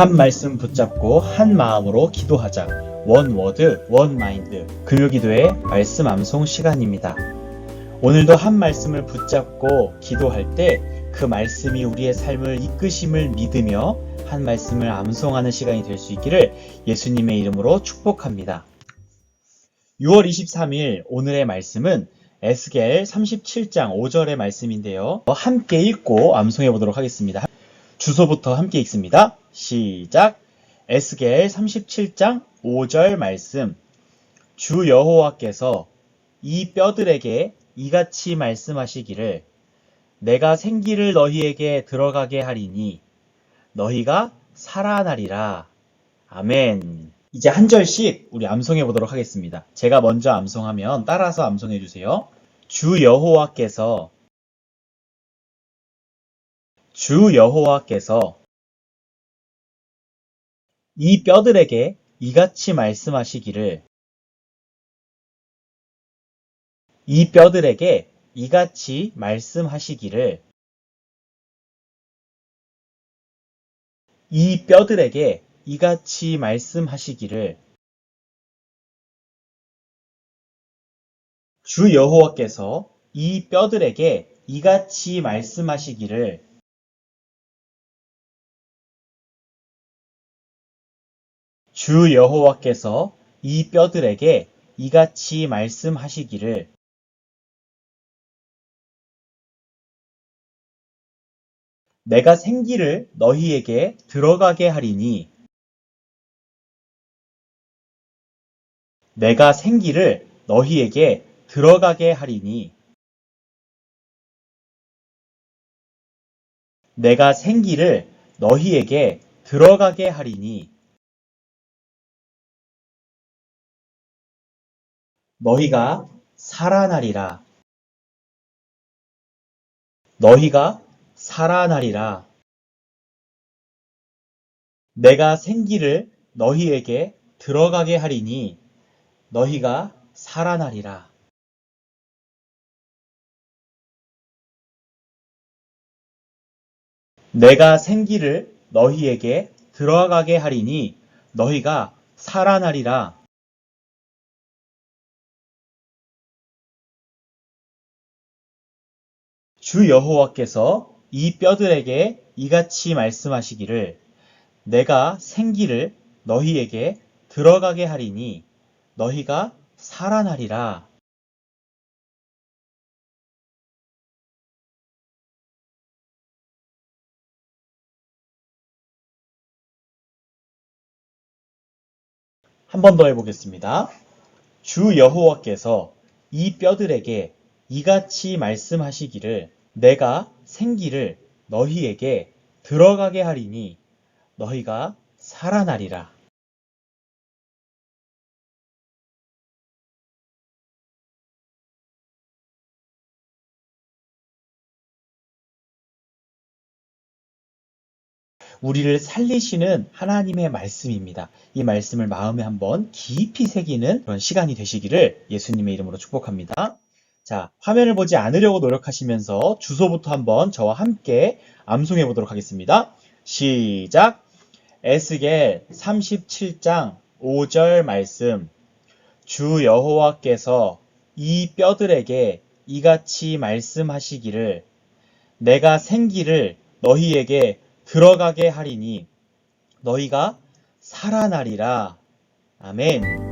한 말씀 붙잡고 한 마음으로 기도하자. 원 워드, 원 마인드. 금요 기도의 말씀 암송 시간입니다. 오늘도 한 말씀을 붙잡고 기도할 때 그 말씀이 우리의 삶을 이끄심을 믿으며 한 말씀을 암송하는 시간이 될 수 있기를 예수님의 이름으로 축복합니다. 6월 23일 오늘의 말씀은 에스겔 37장 5절의 말씀인데요. 함께 읽고 암송해 보도록 하겠습니다. 주소부터 함께 읽습니다. 시작. 에스겔 37장 5절 말씀. 주 여호와께서 이 뼈들에게 이같이 말씀하시기를 내가 생기를 너희에게 들어가게 하리니 너희가 살아나리라. 아멘. 이제 한 절씩 우리 암송해 보도록 하겠습니다. 제가 먼저 암송하면 따라서 암송해 주세요. 주 여호와께서 주 여호와께서 이 뼈들에게 이같이 말씀하시기를. 이 뼈들에게 이같이 말씀하시기를. 이 뼈들에게 이같이 말씀하시기를. 주 여호와께서 이 뼈들에게 이같이 말씀하시기를 주 여호와께서 이 뼈들에게 이같이 말씀하시기를 내가 생기를 너희에게 들어가게 하리니 내가 생기를 너희에게 들어가게 하리니 내가 생기를 너희에게 들어가게 하리니 너희가 살아나리라 너희가 살아나리라. 내가 생기를 너희에게 들어가게 하리니 너희가 살아나리라. 내가 생기를 너희에게 들어가게 하리니 너희가 살아나리라. 주 여호와께서 이 뼈들에게 이같이 말씀하시기를 내가 생기를 너희에게 들어가게 하리니 너희가 살아나리라. 한 번 더 해보겠습니다. 주 여호와께서 이 뼈들에게 이같이 말씀하시기를 내가 생기를 너희에게 들어가게 하리니 너희가 살아나리라. 우리를 살리시는 하나님의 말씀입니다. 이 말씀을 마음에 한번 깊이 새기는 그런 시간이 되시기를 예수님의 이름으로 축복합니다. 자, 화면을 보지 않으려고 노력하시면서 주소부터 한번 저와 함께 암송해 보도록 하겠습니다. 시작! 에스겔 37장 5절 말씀 주 여호와께서 이 뼈들에게 이같이 말씀하시기를 내가 생기를 너희에게 들어가게 하리니 너희가 살아나리라. 아멘.